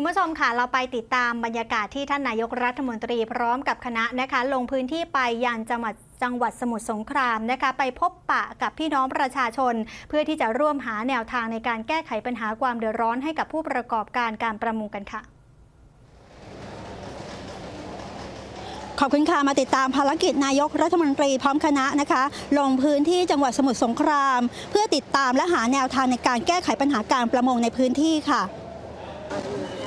คุณผู้ชมค่ะเราไปติดตามบรรยากาศที่ท่านนายกรัฐมนตรีพร้อมกับคณะนะคะ ลงพื้นที่ไปยังจังหวัดจังหวัดสมุทรสงครามนะคะ ไปพบปะกับพี่น้องประชาชน เพื่อที่จะร่วมหาแนวทางในการแก้ไขปัญหาความเดือดร้อนให้กับผู้ประกอบการการประมงกันค่ะขอบคุณค่ะมาติดตามภารกิจนายกรัฐมนตรีพร้อมคณะนะคะ ลงพื้นที่จังหวัดสมุทรสงคราม เพื่อติดตามและหาแนวทางในการแก้ไขปัญหาการประมงในพื้นที่ค่ะ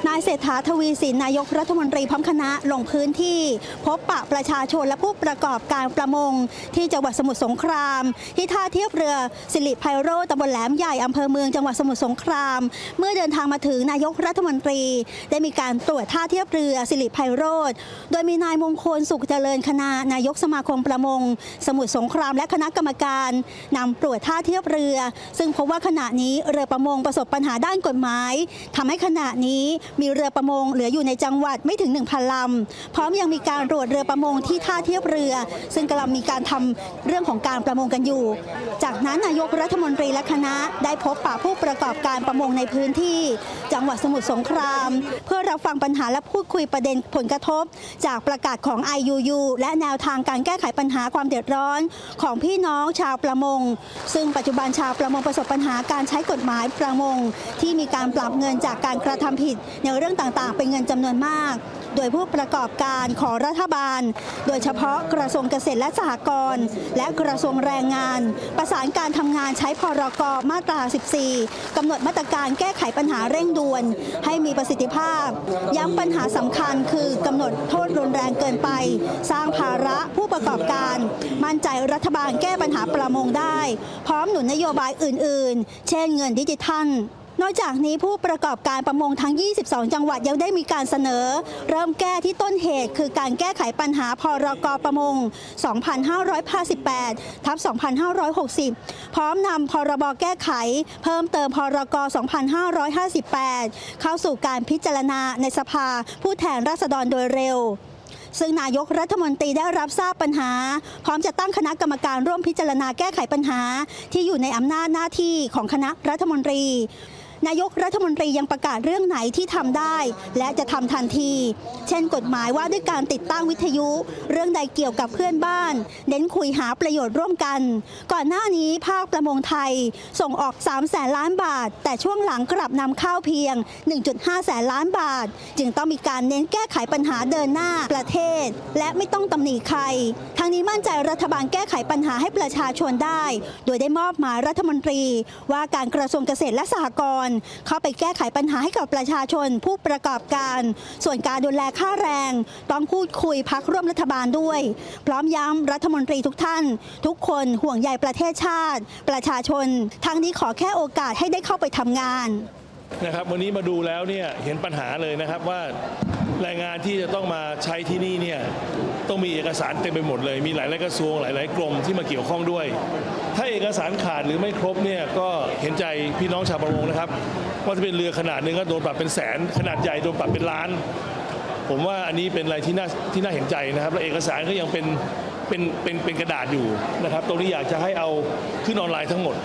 นายเศรษฐาทวีสินนายกรัฐมนตรีพร้อมคณะลงพื้นที่ พบปะประชาชนและผู้ประกอบการประมง ที่จังหวัดสมุทรสงคราม ที่ท่าเทียบเรือสิริไพโรต์ตำบลแหลมใหญ่อำเภอเมืองจังหวัดสมุทรสงคราม เมื่อเดินทางมาถึงนายกรัฐมนตรี ได้มีการตรวจท่าเทียบเรือสิริไพโรจน์โดยมีนายมงคลสุขเจริญคณานายกสมาคมประมง สมุทรสงครามและคณะกรรมการนำตรวจท่าเทียบเรือ ซึ่งพบว่าขณะนี้เรือประมงประสบปัญหาด้านกฎหมายทำให้ขณะนี้มีเรือประมงเหลืออยู่ในจังหวัดไม่ถึง 1,000ลำพร้อมยังมีการตรวจเรือประมงที่ท่าเทียบเรือ ซึ่งกำลังมีการทำเรื่องของการประมงกันอยู่ จากนั้นนายกรัฐมนตรีและคณะได้พบปะผู้ประกอบการประมงในพื้นที่ จังหวัดสมุทรสงคราม เพื่อรับฟังปัญหาและพูดคุยประเด็นผลกระทบ จากประกาศของ IUU และแนวทางการแก้ไขปัญหาความเดือดร้อนของพี่น้องชาวประมง ซึ่งปัจจุบันชาวประมงประสบปัญหาการใช้กฎหมายประมง ที่มีการปรับเงินจากการกระทำผิดในเรื่องต่างๆ เป็นเงินจำนวนมาก โดยผู้ประกอบการของรัฐบาล โดยเฉพาะกระทรวงเกษตรและสหกรณ์และกระทรวงแรงงาน ประสานการทำงานใช้พรกมาตรา 14กำหนดมาตรการแก้ไขปัญหาเร่งด่วน ให้มีประสิทธิภาพ ย้ำปัญหาสำคัญคือกำหนดโทษรุนแรงเกินไป สร้างภาระผู้ประกอบการ มั่นใจรัฐบาลแก้ปัญหาประมงได้ พร้อมหนุนนโยบายอื่น ๆ เช่นเงินดิจิทัล นอกจากนี้ผู้ประกอบการประมงทั้ง 22 จังหวัดยังได้มีการเสนอ เริ่มแก้ที่ต้นเหตุ คือการแก้ไขปัญหาพรกประมง 2558ทับ2560 พร้อมนำพรบแก้ไข เพิ่มเติมพรก 2558 เข้าสู่การพิจารณาในสภาผู้แทนราษฎรโดยเร็วซึ่งนายกรัฐมนตรีได้รับทราบปัญหา พร้อมจะตั้งคณะกรรมการร่วมพิจารณาแก้ไขปัญหา ที่อยู่ในอำนาจหน้าที่ของคณะรัฐมนตรี นายกรัฐมนตรียังประกาศเรื่องไหนที่ทำได้ และจะทำทันที เช่นกฎหมายว่าด้วยการติดตั้งวิทยุ เรื่องใดเกี่ยวกับเพื่อนบ้าน เน้นคุยหาประโยชน์ร่วมกัน ก่อนหน้านี้ภาคประมงไทยส่งออก3แสนล้านบาท แต่ช่วงหลังกลับนำเข้าเพียง 1.5 แสนล้านบาท จึงต้องมีการเน้นแก้ไขปัญหาเดินหน้าประเทศ และไม่ต้องตำหนิใครทั้งนี้มั่นใจรัฐบาลแก้ไขปัญหาให้ประชาชนได้ โดยได้มอบหมายรัฐมนตรี ว่าการกระทรวงเกษตรและสหกรณ์เข้าไปแก้ไขปัญหาให้กับประชาชนผู้ประกอบการ ส่วนการดูแลค่าแรง ต้องพูดคุยพักร่วมรัฐบาลด้วย พร้อมย้ำรัฐมนตรีทุกท่าน ทุกคนห่วงใยประเทศชาติ ประชาชน ทั้งนี้ขอแค่โอกาสให้ได้เข้าไปทำงานนะครับวันนี้มาดูแล้วเนี่ยเห็นปัญหาเลยนะครับว่า แรงงานที่จะต้องมาใช้ที่นี่เนี่ยต้องมีเอกสารเต็มไปหมดเลย มีหลายๆกระทรวงหลาย ๆ กรมที่มาเกี่ยวข้องด้วย ถ้าเอกสารขาดหรือไม่ครบเนี่ยก็เห็นใจพี่น้องชาวประมงนะครับว่าจะเป็นเรือขนาดหนึงก็โดนปรับเป็นแสน ขนาดใหญ่โดนปรับเป็นล้าน ผมว่าอันนี้เป็นอะไรที่น่าที่น่าเห็นใจนะครับและเอกสารก็ยังเป็นเป็นเป็นเป็นกระดาษอยู่นะครับตรงนี้อยากจะให้เอาขึ้นออนไลน์ทั้งหมด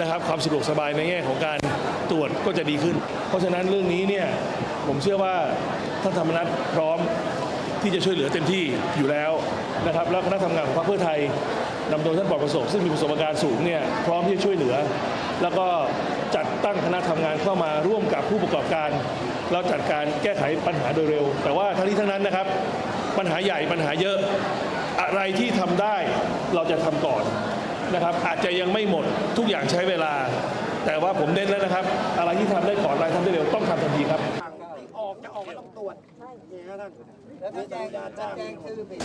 นะครับความสะดวกสบายในแง่ของการตรวจก็จะดีขึ้น เพราะฉะนั้นเรื่องนี้เนี่ยผมเชื่อว่า ท่านธรรมนัฐพร้อมที่จะช่วยเหลือเต็มที่อยู่แล้วนะครับแล้วคณะทำงานของพรรคเพื่อไทยนำโดยท่านปอประสบซึ่งมีประสบการณ์สูงเนี่ยพร้อมที่จะช่วยเหลือ แล้วก็จัดตั้งคณะทำงานเข้ามาร่วมกับผู้ประกอบการ เราจัดการแก้ไขปัญหาโดยเร็ว แต่ว่าทั้งนี้ทั้งนั้นนะครับ ปัญหาใหญ่ปัญหาเยอะอะไรที่ทำได้เราจะทำก่อนนะครับอาจจะยังไม่หมดทุกอย่างใช้เวลา แต่ว่าผมเน้นแล้วนะครับ อะไรที่ทำได้ก่อนอะไรทำได้เร็วต้องทำทันทีครับ ก็ต้องตรวจนี่ครับท่านแล้วถ้าแจ้งถ้าแจ้งชื่อผิด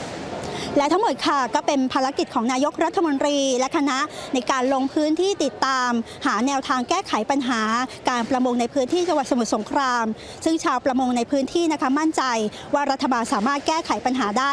และทั้งหมดค่ะก็เป็นภารกิจของนายกรัฐมนตรีและคณะในการลงพื้นที่ติดตาม หาแนวทางแก้ไขปัญหา การประมงในพื้นที่จังหวัดสมุทรสงคราม ซึ่งชาวประมงในพื้นที่นะคะมั่นใจว่ารัฐบาลสามารถแก้ไขปัญหาได้